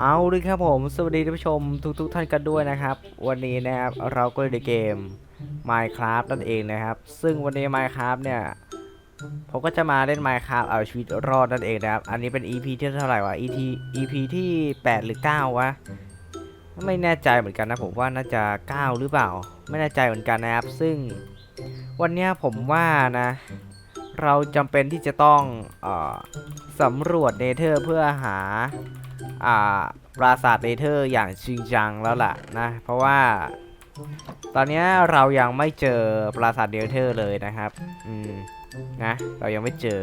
เอาเลยครับผม สวัสดีท่านผู้ชมทุกๆท่านกันด้วยนะครับ วันนี้นะครับเราก็อยู่ในเกม Minecraft นั่นเองนะครับ ซึ่งวันนี้ Minecraft เนี่ยผมก็จะมาเล่น Minecraft เอาชีวิตรอดนั่นเองนะครับ อันนี้เป็น EP ที่เท่าไหร่วะ EP EP ที่ 8 หรือ 9 วะ ไม่แน่ใจเหมือนกันนะผมว่าน่าจะ 9 หรือเปล่า ไม่แน่ใจเหมือนกันนะครับ ซึ่งวันนี้ผมว่านะ เราจำเป็นที่จะต้องออสำรวจเนเธอร์เพื่อหา ปราสาทเนเธอร์อย่างจริงจังแล้วล่ะนะเพราะว่า ตอนนี้เรายังไม่เจอปราสาทเนเธอร์เลยนะครับ อืมนะเรายังไม่เจอ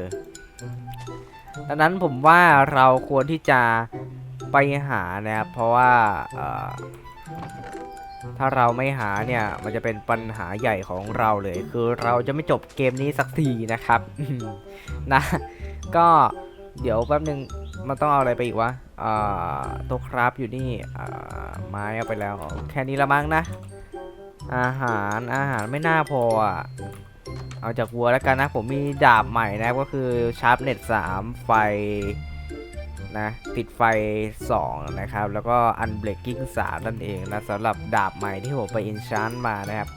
ดังนั้นผมว่าเราควรที่จะไปหานะครับเพราะว่าถ้าเราไม่หาเนี่ยมันจะเป็นปัญหาใหญ่ของเราเลย คือเราจะไม่จบเกมนี้สักทีนะครับนะ ก็เดี๋ยวแป๊บนึงมันต้องเอาอะไรไปอีกวะ ตัวครับอยู่นี่ไม้เอาไปแล้ว แค่นี้ละมั้งนะ อาหารอาหารไม่น่าพออะเอาจากวัวแล้วกันนะ ผมมีดาบใหม่นะก็คือชาร์ปเน็ต3ไฟนะติดไฟ 2 นะครับ แล้วก็อันเบรกกิ้ง3นั่นเองนะสำหรับดาบใหม่ที่ผมไปอินชานมานะครับ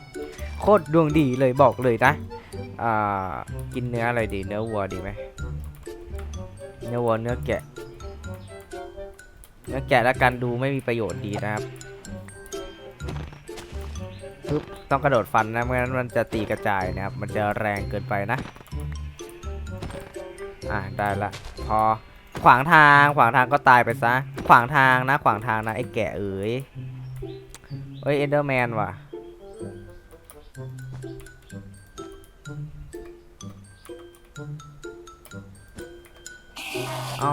โคตรดวงดีเลยบอกเลยนะกินเนื้ออะไรดีเนื้อวัวดีไหมเนื้อวัวเนื้อแกะ เนื้อแกะแล้วกันดูไม่มีประโยชน์ดีนะครับปึ๊บต้องกระโดดฟันนะไม่งั้นมันจะตีกระจายนะครับ มันจะแรงเกินไปนะ อะได้ละ พอขวางทางขวางทางก็ตายไปซะ ขวางทางนะ ขวางทางนะไอ้แกะเอ๋ยเอ้ยเอนเดอร์แมนว่ะเอา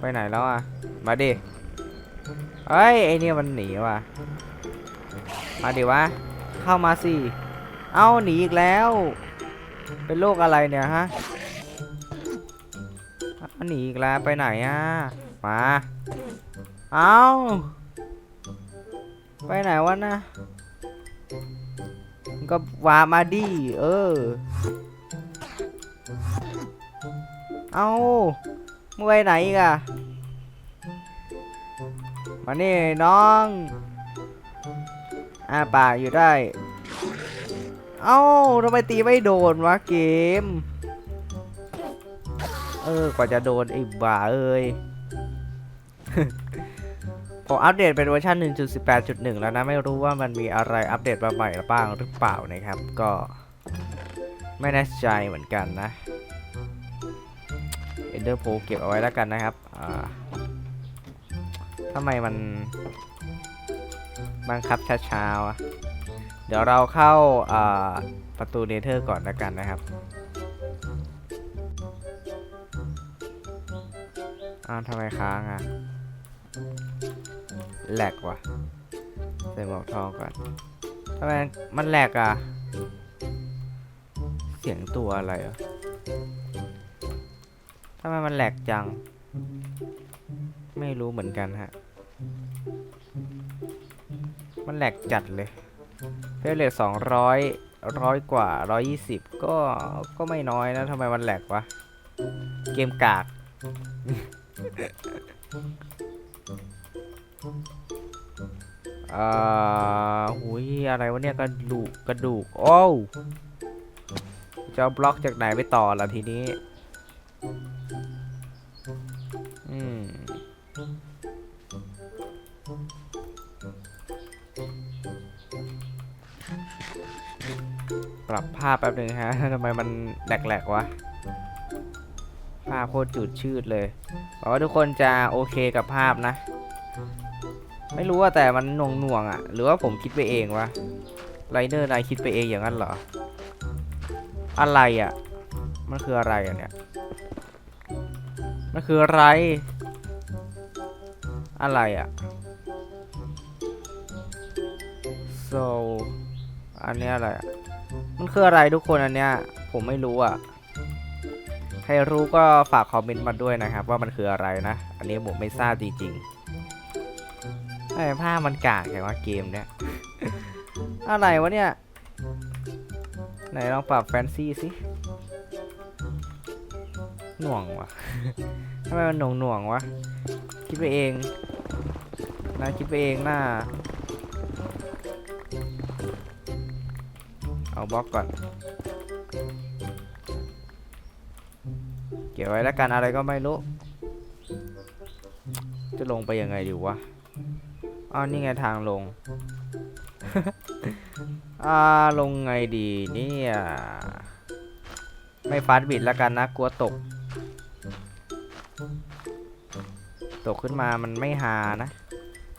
ไปไหนแล้วอะ มาดิ เฮ้ยไอเนี่ยมันหนีว่ะ มาดิวะ เข้ามาสิ เอาหนีอีกแล้ว เป็นโรคอะไรเนี่ยฮะหนีอีกแล้วไปไหนอะ มา เอาไปไหนวะนะ ก็วามาดิเออ เอามึงไปไหนอีกอะ มานี่น้องอาป่ากอยู่ได้ เอ้าทำไมตีไม่โดนวะเกม เออกว่าจะโดนไอ้บ้าเอ้ยผมอัปเดตเป็นเวอร์ชัน1.18.1 แล้วนะ ไม่รู้ว่ามันมีอะไรอัปเดตมาใหม่บ้างหรือเปล่านะครับ ก็ไม่แน่ใจเหมือนกันนะเอนเดอร์โพเก็บเอาไว้แล้วกันนะครับ อ่า ทำไมมันบังคับช้าๆวะเดี๋ยวเราเข้าาประตูเนเธอร์ก่อนแล้วกันนะครับอ้าวทำไมค้างอะแหลกว่ะใส่หมวกทองก่อนทำไมมันแหลกอะ เสียงตัวอะไรอะทำไมมันแหลกจัง ไม่รู้เหมือนกันฮะ มันแหลกจัดเลยเฟรมเรทสองร้อยร้อยกว่าร้อยยี่สิบก็ก็ไม่น้อยนะทำไมมันแหลกวะ เกมกาก อ่าหุยอะไรวะเนี่ยกระดูกกระดูก โอ้จะเอาบล็อกจากไหนไปต่อล่ะทีนี้ ปรับภาพแป๊บหนึ่งฮะทำไมมันแหลกๆวะภาพโคตรจืดชืดเลยหวังว่าทุกคนจะโอเคกับภาพนะ ไม่รู้ว่าแต่มันหน่วงหน่วงๆอะ หรือว่าผมคิดไปเองวะไรเนอร์นายคิดไปเองอย่างนั้นเหรอ อะไรอะ มันคืออะไรอะเนี่ย มันคืออะไร อะไรอะ so อันเนี้ยอะไรอะ มันคืออะไรทุกคนอันเนี้ย ผมไม่รู้อะ ใครรู้ก็ฝากคอมเมนต์มาด้วยนะครับ ว่ามันคืออะไรนะ อันนี้ผมไม่ทราบจริงๆไอ้ภามันกากอย่ว่าเกมเนี้ย อะไรวะเนี่ย ไหนลองปรับแฟนซีสิ หน่วงวะทำไมมันหน่วงหน่วงๆวะ คิดไปเองนายคิดไปเองน่า เอาบล็อกก่อน เก็บไว้แล้วกันอะไรก็ไม่รู้ จะลงไปยังไงดีวะอ้าวนี่ไงทางลง อ่าลงไงดีเนี่ยไม่ฟาดบิดแล้วกันนะกลัวตก ตกขึ้นมามันไม่หานะ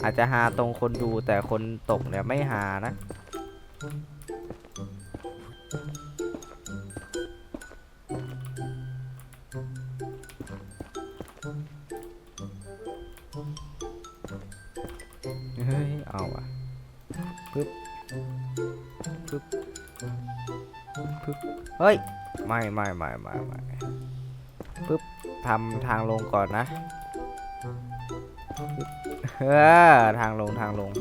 อาจจะหาตรงคนดูแต่คนตกเนี่ยไม่หานะ เฮ้ย ไม่ไม่ไม่ไม่ไม่ปึ๊บทำทางลงก่อนนะเออทางลงทางลง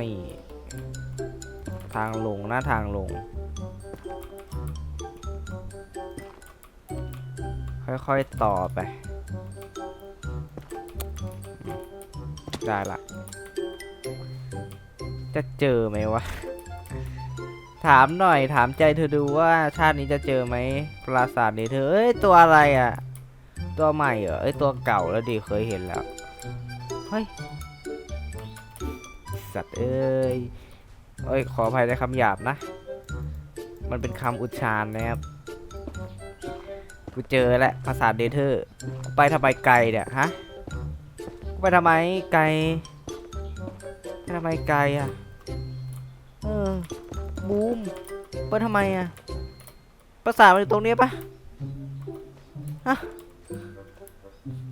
นี่ ทางลงนะทางลง ค่อยๆต่อไป ได้ละ จะเจอไหมวะ ถามหน่อยถามใจเธอดูว่าชาตินี้จะเจอไหมปราสาทนี้เธอเอ้ยตัวอะไรอะ ตัวใหม่เหรอเอ้ยตัวเก่าแล้วดีเคยเห็นแล้วเฮ้ยสัตว์เอ้ยเอ้ยขออภัยในคำหยาบนะ มันเป็นคำอุทานนะครับกูเจอแล้วปราสาทเดเธอร์ไปทำไมไกลเนี่ยฮะไปทำไมไกลไปทำไมไกลอะเออ บูมไปทำไมอะประสาทมันอยู่ตรงนี้ปะฮะ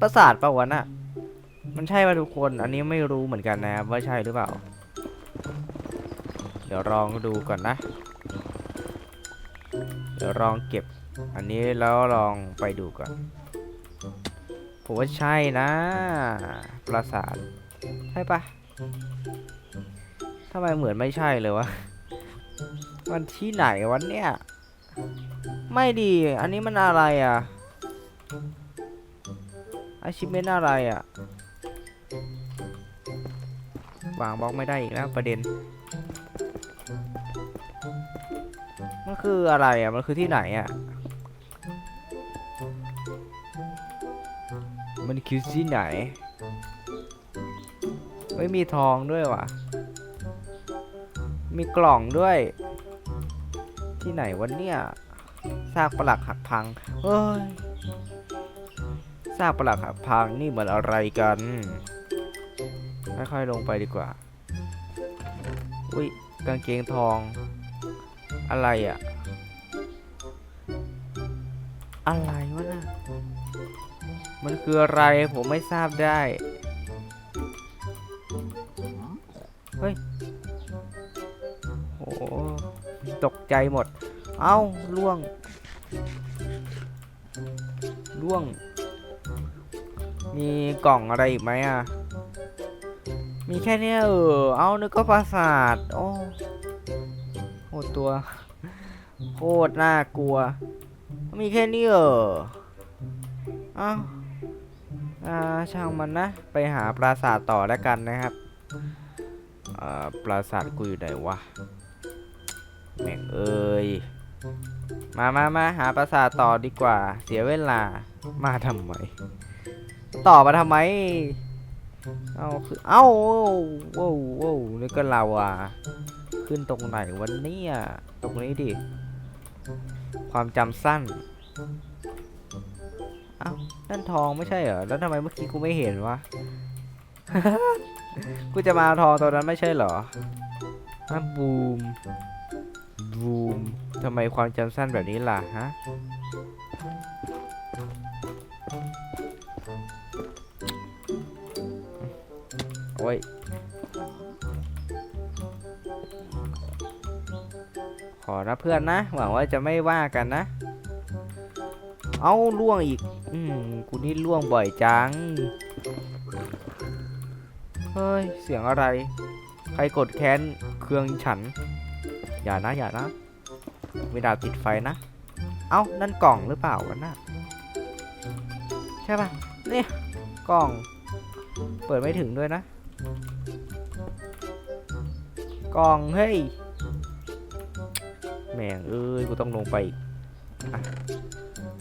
ประสาทปะวะน่ะมันใช่ปะทุกคน อันนี้ไม่รู้เหมือนกันนะว่าใช่หรือเปล่า เดี๋ยวลองดูก่อนนะ เดี๋ยวลองเก็บ อันนี้แล้วลองไปดูก่อน ผมว่าใช่นะ ปราสาท ใช่ปะทำไมเหมือนไม่ใช่เลยวะ มันที่ไหนวันเนี่ย ไม่ดี อันนี้มันอะไรอะอาชิเมนอะไรอะ วางบล็อกไม่ได้อีกแล้วประเด็น มันคืออะไรอะ มันคือที่ไหนอะ มันคือที่ไหนไม่มีทองด้วยว่ะ มีกล่องด้วย ที่ไหนวันเนี่ยซากปลักหักพังเฮ้ยซากปลักหักพังนี่มันอะไรกันค่อยๆลงไปดีกว่า อุ้ยกางเกงทอง อะไรอะอะไรวะน่ะมันคืออะไรผมไม่ทราบได้ ใจหมด เอ้าล่วงล่วง มีกล่องอะไรอีกไหมอะ มีแค่เนี้ยเออ เอานึกก็ปราสาท โอ้โหตัว โคตรน่ากลัว มีแค่นี้เออเอ้าอ่าช่างมันนะ ไปหาปราสาทต่อแล้วกันนะครับอ่าปราสาทกูอยู่ไหนวะ แม่งเอ้ยมามามาหาปราสาทต่อดีกว่า เสียเวลา มาทำไม ต่อมาทำไม เอาคือ เอ้าว้วว้วนี่ก็เราอะ ขึ้นตรงไหนวันนี้ตรงนี้ดิ ความจำสั้น เอ้านั่นทองไม่ใช่เหรอ แล้วทำไมเมื่อกี้กูไม่เห็นวะ กูจะมาทองตอนนั้นไม่ใช่เหรอฮะบูม บูมทำไมความจำสั้นแบบนี้ล่ะฮะ โอ้ย ขอนะเพื่อนนะ หวังว่าจะไม่ว่ากันนะ เอาล่วงอีก อืมกูนี่ล่วงบ่อยจัง เฮ้ย เสียงอะไร ใครกดแค้นเครื่องฉัน อย่านะอย่านะมีดาติดไฟนะ เอ้า นั่นกล่องหรือเปล่าวะน่ะใช่ปะเนี่ยกล่อง เปิดไม่ถึงด้วยนะ กล่อง เฮ้ย แม่งเอ้ย กูต้องลงไปอีก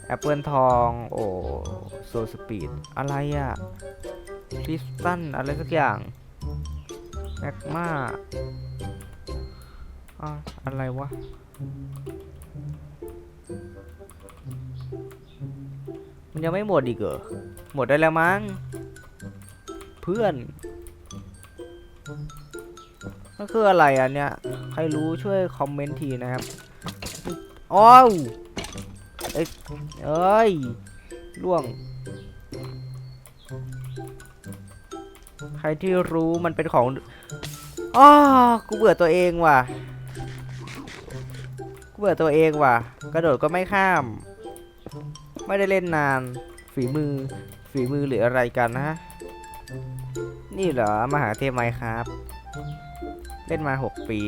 แอปเปิลทอง โอ้โซสปีด อะไรอะคริสตัน อะไรสักอย่างแมกมา อะอะไรวะ มันยังไม่หมดอีกเหรอ หมดได้แล้วมั้ง เพื่อนมันคืออะไรอะเนี่ย ใครรู้ช่วยคอมเมนต์ทีนะครับอ้าวเอ้ยเอ้ยล่วง ใครที่รู้มันเป็นของอ้อกูเบื่อตัวเองว่ะ เบื่อตัวเองว่ะ กระโดดก็ไม่ข้าม ไม่ได้เล่นนาน ฝีมือ ฝีมือหรืออะไรกันนะ นี่เหรอ มหาเทพไมค์ครับ เล่นมาหกปี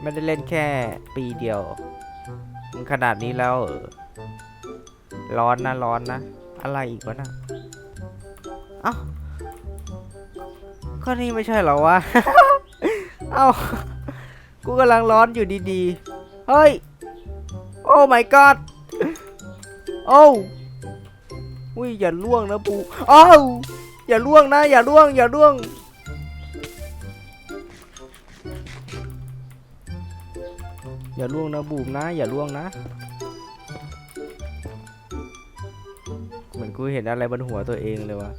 ไม่ได้เล่นแค่ปีเดียว มันขนาดนี้แล้ว ร้อนนะ ร้อนนะ อะไรอีกวะนะเอ้าก็นี่ไม่ใช่เหรอวะ เอ้า กูกำลังร้อนอยู่ดีๆ เฮ้ย โอ้ my god โอ้อุ้ยอย่าล่วงนะปูโอ้าวอย่าล่วงนะ อย่าล่วง อย่าล่วง อย่าล่วงนะบูมนะ อย่าล่วงนะ เหมือนกูเห็นอะไรบนหัวตัวเองเลยวะ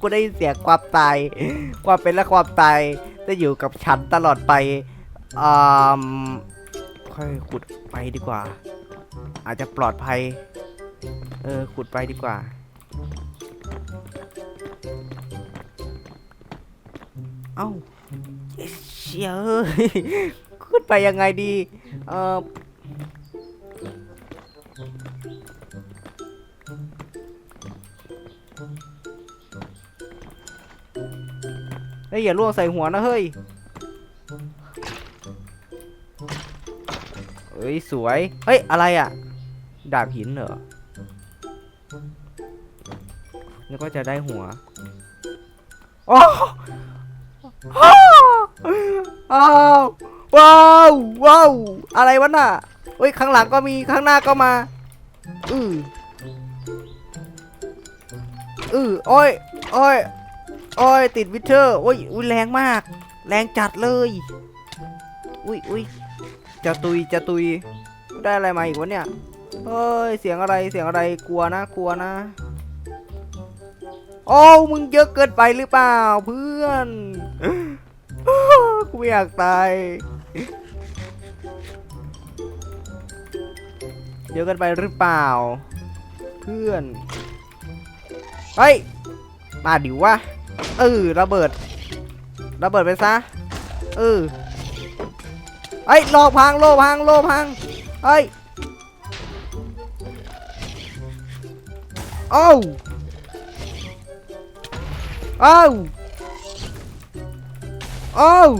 กูได้เสียความตาย ความเป็นและความตาย จะอยู่กับฉันตลอดไปอ่าค่อยขุดไปดีกว่า อาจจะปลอดภัย เออ ขุดไปดีกว่า เอ้าเชี่ยเอ้ยขุดไปยังไงดี เออ ฮ้ยอย่าล่วงใส่หัวนะเฮ้ยเฮ้ยสวย เฮ้ยอะไรอะ ดาบหินเหรอแล้วก็จะได้หัวโอ้อ้าวว้าวว้าวอะไรวะน่ะเฮ้ยข้างหลังก็มีข้างหน้าก็มาอืออือโอ้ยโอ้ย โอ้ยติดวิเทอร์โอ้ยอุ้ยแรงมาก แรงจัดเลย อุ้ยอุ้ยจะตุยจะตุยได้อะไรมาอีกวะเนี่ยเฮ้ยเสียงอะไรเสียงอะไรกลัวนะกลัวนะ โอ้มึงเยอะเกินไปหรือเปล่าเพื่อนกูอยากตาย เยอะเกินไปหรือเปล่า เพื่อน เฮ้ย มาดิวะ เออระเบิด ระเบิดไปซะเออไอ้โลพังโลพังโลพังเอ้ยโอ้วโอ้วโอ้ว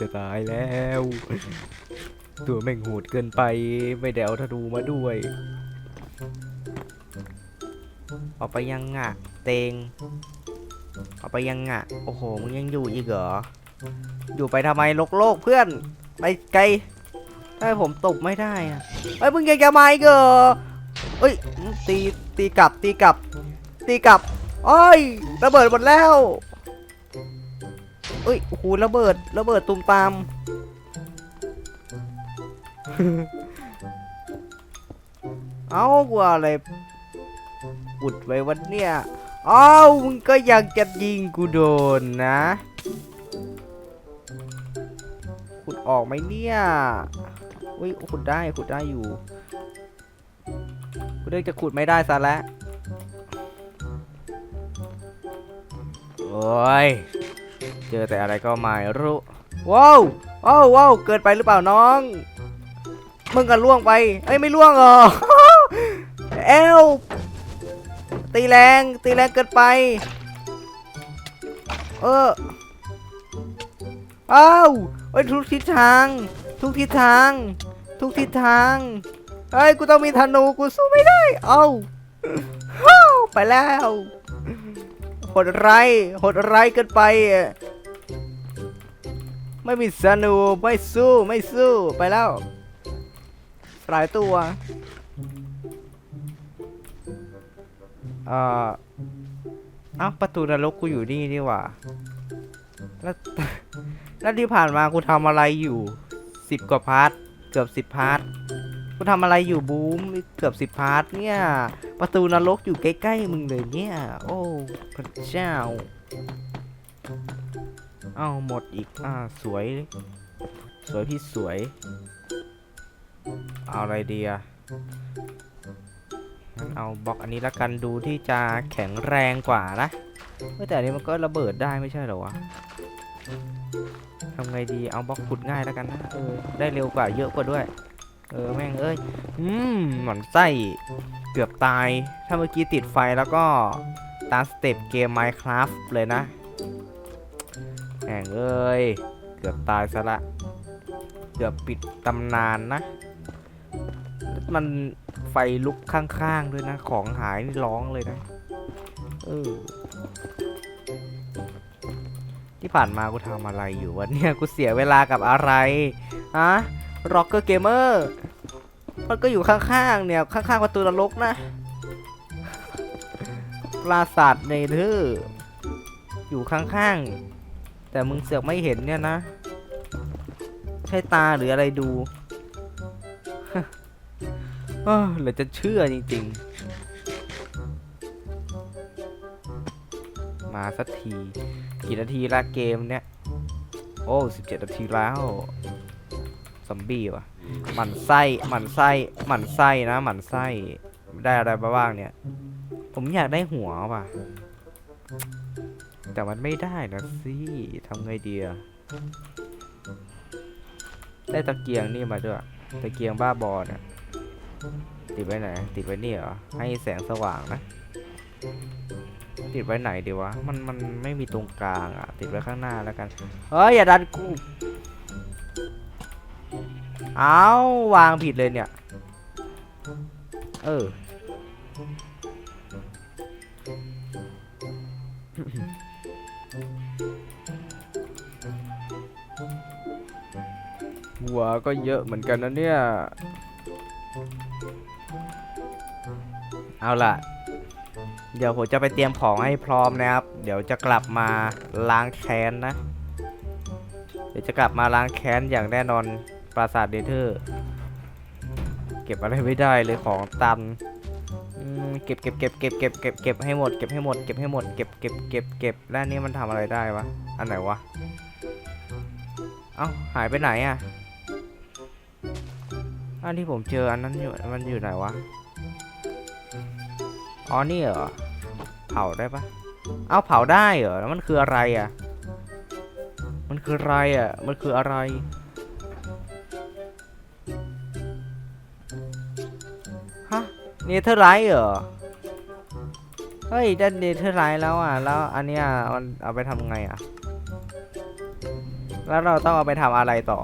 จะตายแล้ว ตัวแม่งโหดเกินไปไม่ได้เอาธนูมาด้วย เอาไปยังงะเตง เอาไปยังงะโอ้โหมึงยังอยู่อีกเหรอ อยู่ไปทำไมโลกโลกเพื่อน ไปไกลให้ผมตบไม่ได้อะไอ้ยมึงยังจะมาอีกเหรอเอ้ยตีตีกลับตีกลับ ตีกลับ โอ้ยระเบิดหมดแล้ว เอ้ยโอ้โหระเบิดระเบิดตุมตาม เอ้ากูอะไรอุดไว้วันเนี้ยอ้าวมึงก็อยากจะยิงกูโดนนะขุดออกไหมเนี่ยอุ้ยขุดได้ขุดได้อยู่กูเลือกจะขุดไม่ได้ซะแล้วโอ้ย เจอแต่อะไรก็ไม่รู้ว้าวว้าวว้าวเกินไปหรือเปล่าน้องมึงกันล่วงไปเอ้ยไม่ล่วงเหรอเอลตีแรงตีแรงเกินไปเอออ้าวเอ้ยทุกทิศทาง ทุกทิศทาง ทุกทิศทางเฮ้ยกูต้องมีธนูกูสู้ไม่ได้ เอ้าไปแล้ว หดไรายโหดไรายเกินไป ไม่มีธนูไม่สู้ไม่สู้ไปแล้วหลายตัวเอ่อเอ้าประตูนรกกูอยู่นี่นี่หว่าแล้วแล้วที่ผ่านมากูทำอะไรอยู่สิบกว่าพาร์ทเกือบสิบพาร์ท กูทำอะไรอยู่บูมเกือบสิบพาร์ทเนี่ย ประตูนรกอยู่ใกล้ๆมึงเลยเนี่ย โอ้พระเจ้าเอาหมดอีกอ่าสวย สวยพี่สวย เอาอะไรดีอะงั้นเอาบล็อกอันนี้ละกันดูที่จะแข็งแรงกว่านะแต่อันนี้มันก็ระเบิดได้ไม่ใช่เหรอวะทำไงดีเอาบล็อกขุดง่ายแล้วกันนะเออได้เร็วกว่าเยอะกว่าด้วย เออแม่งเอ้ย อืมหมันไส้เกือบตาย ถ้าเมื่อกี้ติดไฟแล้วก็ตามสเต็ปเกม Minecraft เลยนะแหงเอ้ย เกือบตายซะละ เกือบปิดตำนานนะ มันไฟลุกข้างๆด้วยนะ ของหายนี่ร้องเลยนะ เออ ที่ผ่านมากูทำอะไรอยู่วะเนี่ยกูเสียเวลากับอะไรฮะ Rocker Gamer มั มันก็อยู่ข้างๆเนี่ย ข้างๆประตูนรกนะ ปราสาทเนเธอร์อยู่ข้างๆ แต่มึงเสือกไม่เห็นเนี่ยนะ ใช่ตาหรืออะไรดูเออหลือจะเชื่อจริงๆ มาสักที กี่นาทีละเกมเนี่ย โอ้17นาทีแล้ว ซอมบี้วะ หมั่นไส้หมั่นไส้หมั่นไส้นะหมั่นไส้ได้อะไรมาบ้างเนี่ย ผมอยากได้หัวว่ะ แต่มันไม่ได้นะสิทำไงดีอะได้ตะเกียงนี่มาด้วยตะเกียงบ้าบอเนี่ยติดไว้ไหน ติดไว้นี่เหรอให้แสงสว่างนะ ติดไว้ไหนดีวะมันมันไม่มีตรงกลางอะติดไว้ข้างหน้าแล้วกันเฮ้ยอย่าดันกู เอาวางผิดเลยเนี่ย เออ หัวก็เยอะเหมือนกันนะเนี่ย เอาล่ะ เดี๋ยวผมจะไปเตรียมของให้พร้อมนะครับ เดี๋ยวจะกลับมาล้างแค้นนะ เดี๋ยวจะกลับมาล้างแค้นอย่างแน่นอน ปราสาทเดเธอร์ เก็บอะไรไม่ได้เลยของตันเก็บเก็บเก็บเก็บเก็บเก็บเก็บให้หมดเก็บให้หมดเก็บให้หมดเก็บเก็บเก็บเก็บแล้วนี้มันทำอะไรได้วะอันไหนวะเอ้าหายไปไหนอะอันที่ผมเจออันนั้นอยู่มันอยู่ไหนวะอ๋อนี่เหรอเผาได้ปะเอ้าเผาได้เหรอแล้วมันคืออะไรอะมันคืออะไรอะมันคืออะไร เนเธอร์ไลท์เหรอ เฮ้ยได้เนเธอร์ไลท์แล้วอะ แล้วอันเนี้ยมันเอาไปทำไงอะ แล้วเราต้องเอาไปทำอะไรต่อ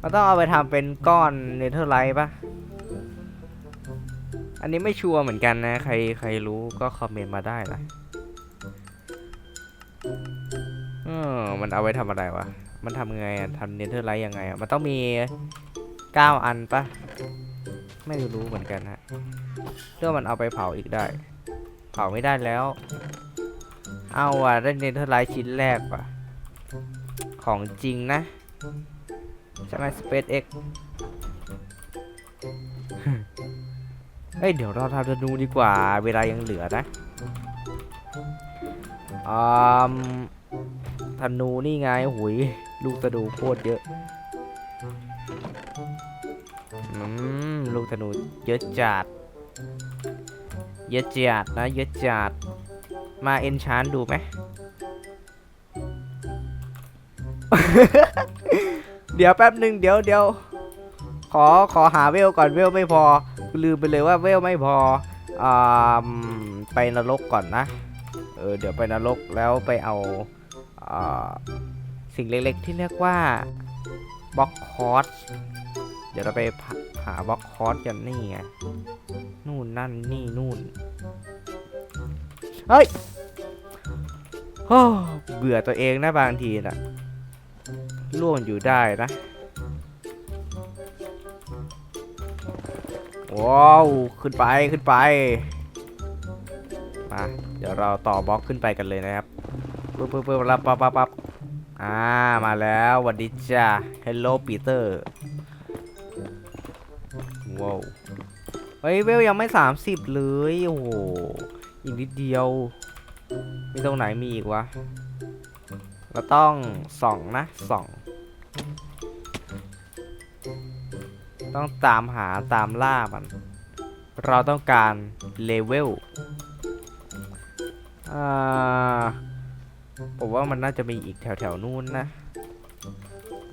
เราต้องเอาไปทำเป็นก้อนเนเธอร์ไลท์ปะอันนี้ไม่ชัวร์เหมือนกันนะ ใครใครรู้ก็คอมเมนต์มาได้นะเออมันเอาไว้ทำอะไรวะ มันทำไงอะทำเนเธอร์ไลท์ยังไงอะมันต้องมี เก้าอันปะไม่รู้เหมือนกันฮะเพื่อมันเอาไปเผาอีกได้ เผาไม่ได้แล้ว เอาว่ะได้เนเธอร์ไลท์ชิ้นแรกว่ะ ของจริงนะใช่ไหม SpaceX เฮ้ย เดี๋ยวเราทำธนูดีกว่า เวลายังเหลือนะอืมธนูนี่ไงหุยลูกธนูโคตรเยอะ ลูกธนูเยอะจัดเยอะจัดนะเยอะจัดมาเอนชานดูไหม เดี๋ยวแป๊บหนึ่งเดี๋ยวเดี๋ยวขอขอหาเวลก่อนเวลไม่พอ ลืมไปเลยว่าเวลไม่พออ่าไปนรกก่อนนะเออเดี๋ยวไปนรกแล้วไปเอาอ่าสิ่งเล็กๆที่เรียกว่าบล็อกคอร์สเดี๋ยวเราไปาหาบล็อกคอร์สกันนี่ไงนู่นนั่นนี่นู่นเฮ้ยโอ้เบื่อตัวเองนะบางทีนะล่วงอยู่ได้นะว้าวขึ้นไปขึ้นไปมาเดี๋ยวเราต่อบล็อกขึ้นไปกันเลยนะครับปึ๊บปึ๊บปึ๊บรับปั๊บปั๊บปั๊บอ่ามาแล้วหวัสดีจ้า Hello Peter ว้าวเฮ้ยเวลยังไม่ 30 เลย โอ้โห อีกนิดเดียว มีตรงไหนมีอีกวะ เราต้องส่องนะส่อง ต้องตามหาตามล่ามัน เราต้องการเลเวล อ่า ผมว่ามันน่าจะมีอีกแถวแถวๆนู้นนะ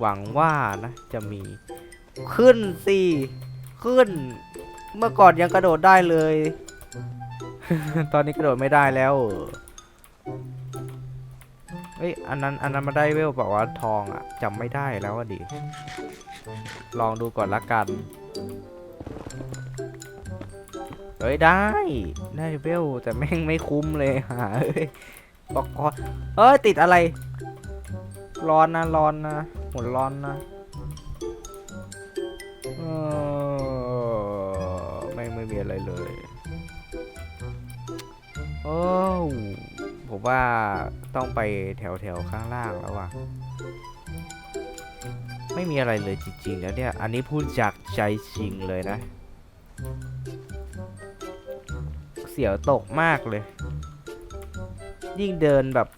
หวังว่านะ จะมีขึ้นสิ ขึ้น เมื่อก่อนยังกระโดดได้เลย ตอนนี้กระโดดไม่ได้แล้วเอ้ยอันนั้นอันนั้นมาได้เวลบอกว่าทองอะจำไม่ได้แล้วอะดิ ลองดูก่อนละกัน เฮ้ยได้ ได้เวลแต่แม่งไม่คุ้มเลยหาเอ้ยบอกก่อนเอ้ยติดอะไร ร้อนนะร้อนนะหมดร้อนนะเออ ม่งไม่มีอะไรเลยโอ้ผมว่าต้องไปแถวแถวๆข้างล่างแล้วว่ะ ไม่มีอะไรเลยจริงๆ แล้วเนี่ย อันนี้พูดจากใจจริงเลยนะ เสียวตกมากเลย ยิ่งเดินแบบ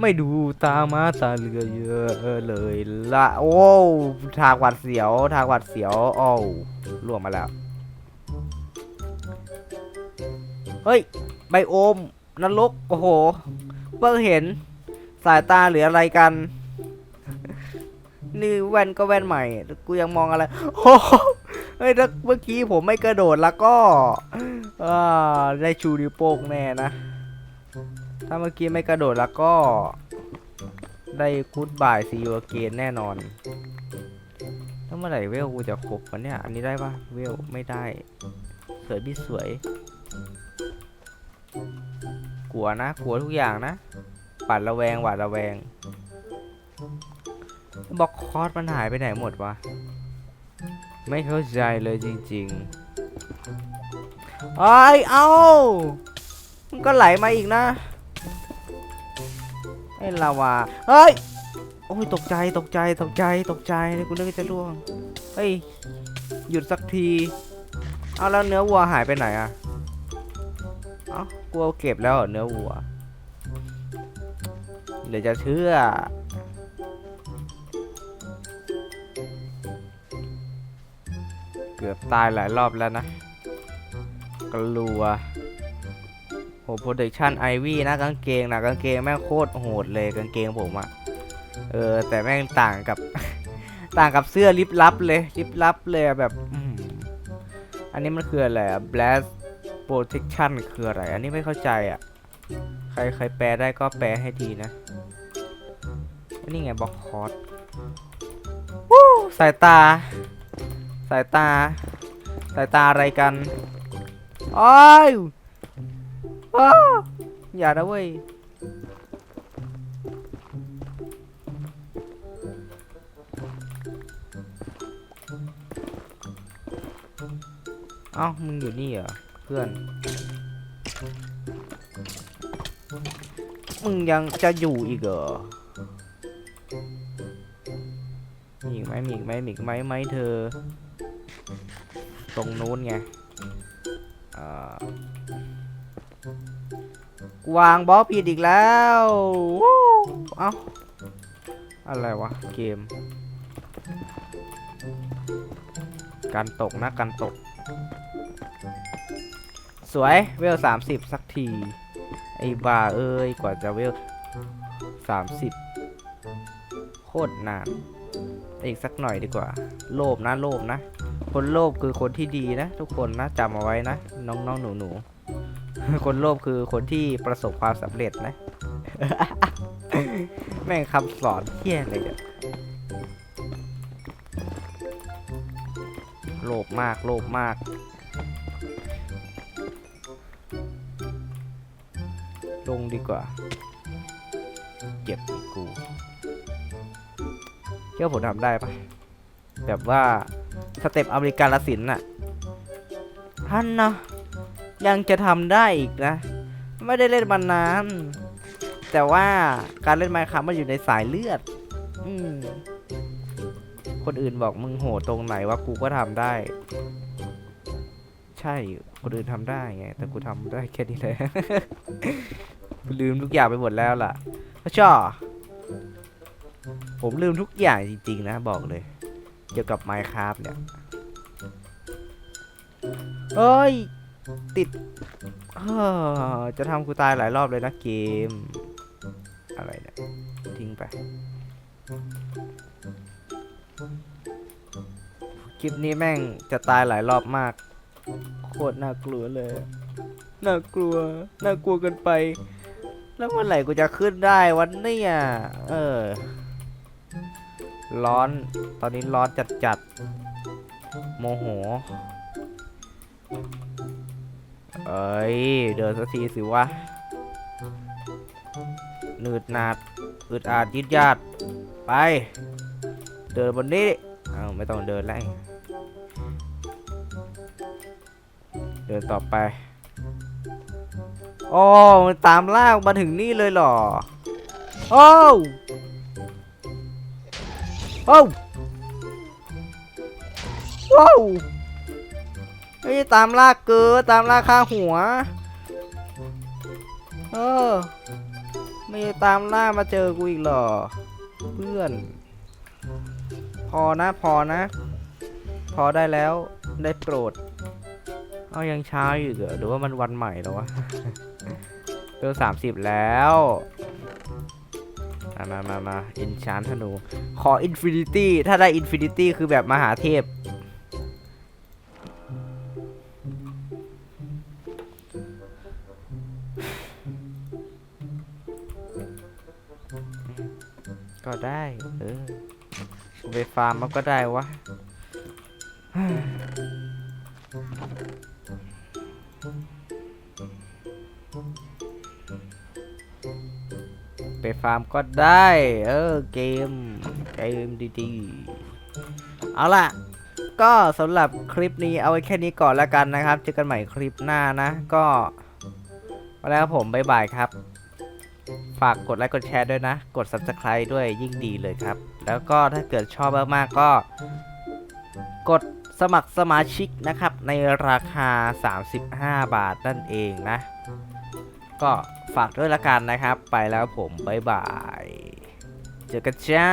ไม่ดูตามาตาเรือเยอะเลยละโอ้ ทางหวัดเสียว ทางหวัดเสียว โอ้วล่วงมาแล้ว เฮ้ย ไบโอมนรก โอ้โห เพิ่งเห็นสายตาหรืออะไรกัน นี่แว่นก็แว่นใหม่ กูยังมองอะไรโอ้โหเฮ้ยถ้าเมื่อกี้ผมไม่กระโดดแล้วก็อได้ชูนิโป้งแน่นะ ถ้าเมื่อกี้ไม่กระโดดแล้วก็ ได้กูดบายซีอูเกนแน่นอนถ้าเมื่อไหร่เวลกูจะครบวะเนี่ย อันนี้ได้ปะเวลไม่ได้ สวยพี่สวย กลัวนะกลัวทุกอย่างนะ ปัดระแวงหวาดระแวงบล็อกคอร์สมันหายไปไหนหมดวะไม่เข้าใจเลยจริงๆไอยเอามันก็ไหลมาอีกนะไอ้ลาวาเฮ้ยโอ้ยตกใจตกใจตกใจตกใจนี่กูนึกจะล่วงเฮ้ยหยุดสักที เอาแล้วเนื้อวัวหายไปไหนอะเอ้า กูเอาเก็บแล้วเนื้อวัวเดี๋ยวจะเชื่อ เกือบตายหลายรอบแล้วนะ กลัวโหโปรดักชันไอวี่นะกางเกงนะกางเกงแม่งโคตรโหดเลยกางเกงผมอะเออ แต่แม่งต่างกับ ต่างกับเสื้อลิบลับเลยลิบลับเลยแบบ อันนี้มันคืออะไรอะ blast protection คืออะไร อันนี้ไม่เข้าใจอะ ใครใครแปลได้ก็แปลให้ทีนะ นี่ไงบล็อกคอร์สวู้สายตา สายตา สายตาอะไรกันอ้ายอ้าอย่านะเว้ยเอ้ามึงอยู่นี่เหรอ เพื่อน มึงยังจะอยู่อีกเหรอ มีอีกไหมมีอีกไหมมีอีกไหมไหมเธอ ตรงนู้นไงวางบอกผิดอีกแล้วเอ้า อะไรวะ เกม การตกนะการตก สวยเวลสามสิบสักที ไอ้บาเอ้ยกว่าจะเวลสามสิบโคตรนานอีกสักหน่อยดีกว่า โลภนะโลภนะ คนโลภคือคนที่ดีนะ ทุกคนนะจำเอาไว้นะ น้องน้องหนูหนูคนโลภคือคนที่ประสบความสำเร็จนะ แม่งคำสอนเที่ยเลยเนี่ยโลภมากโลภมาก ลงดีกว่า เก็บกูเชื่อผมทำได้ปะแบบว่าสเต็ปอเมริกันละสินน่ะท่านนะยังจะทำได้อีกนะ ไม่ได้เล่นมานาน แต่ว่าการเล่นไมค์ครับมันอยู่ในสายเลือด อืมคนอื่นบอกมึงโหดตรงไหนว่ากูก็ทำได้ ใช่คนอื่นทำได้ไง แต่กูทำได้แค่นี้เลยลืมทุกอย่างไปหมดแล้วล่ะพระช่อผมลืมทุกอย่างจริงๆนะบอกเลย เกี่ยวกับ Minecraft เนี่ยเอ้ย ติดเฮ้อจะทำกูตายหลายรอบเลยนะเกม อะไรเนี่ย ทิ้งไป คลิปนี้แม่งจะตายหลายรอบมาก โคตรน่ากลัวเลย น่ากลัว น่ากลัวเกินไป แล้วเมื่อไหร่กูจะขึ้นได้วันนี้อะเออ ร้อน ตอนนี้ร้อนจัดจัดๆโมโห เอ้ย เดินสักทีสิวะหนืดหนาดอึดอาดยืดยาด ไป เดินบนนี้อ้าวไม่ต้องเดินแล้ว เดินต่อไปโอ้มันตามลากมาถึงนี่เลยเหรอ โอ้โอ้วว้าวเฮ้ยตามลากเกินตามลากข้าหัว เออ ไม่ตามล่ามาเจอกูอีกเหรอ เพื่อน พอนะพอนะ พอได้แล้วได้โปรด เอายังเช้าอยู่เหรอหรือว่ามันวันใหม่แล้ววะเกินสามสิบแล้วมามามามาอินชานธนู ขออินฟินิตี้ ถ้าได้อินฟินิตี้คือแบบมหาเทพ ก็ได้ เออ ไปฟาร์มมันก็ได้วะ ฟาร์มก็ได้ เออเกมเกมดีๆ เอาล่ะ ก็สำหรับคลิปนี้เอาไว้แค่นี้ก่อนแล้วกันนะครับ เจอกันใหม่คลิปหน้านะ ก็แล้วผมบ๊ายบายครับ ฝากกดไลค์กดแชร์ด้วยนะ กด subscribe ด้วยยิ่งดีเลยครับ แล้วก็ถ้าเกิดชอบมากๆก็ กดสมัครสมาชิกนะครับ ในราคา 35 บาทนั่นเองนะ ก็ ฝากด้วยละกันนะครับ ไปแล้วผมบายบาย เจอกันจ้า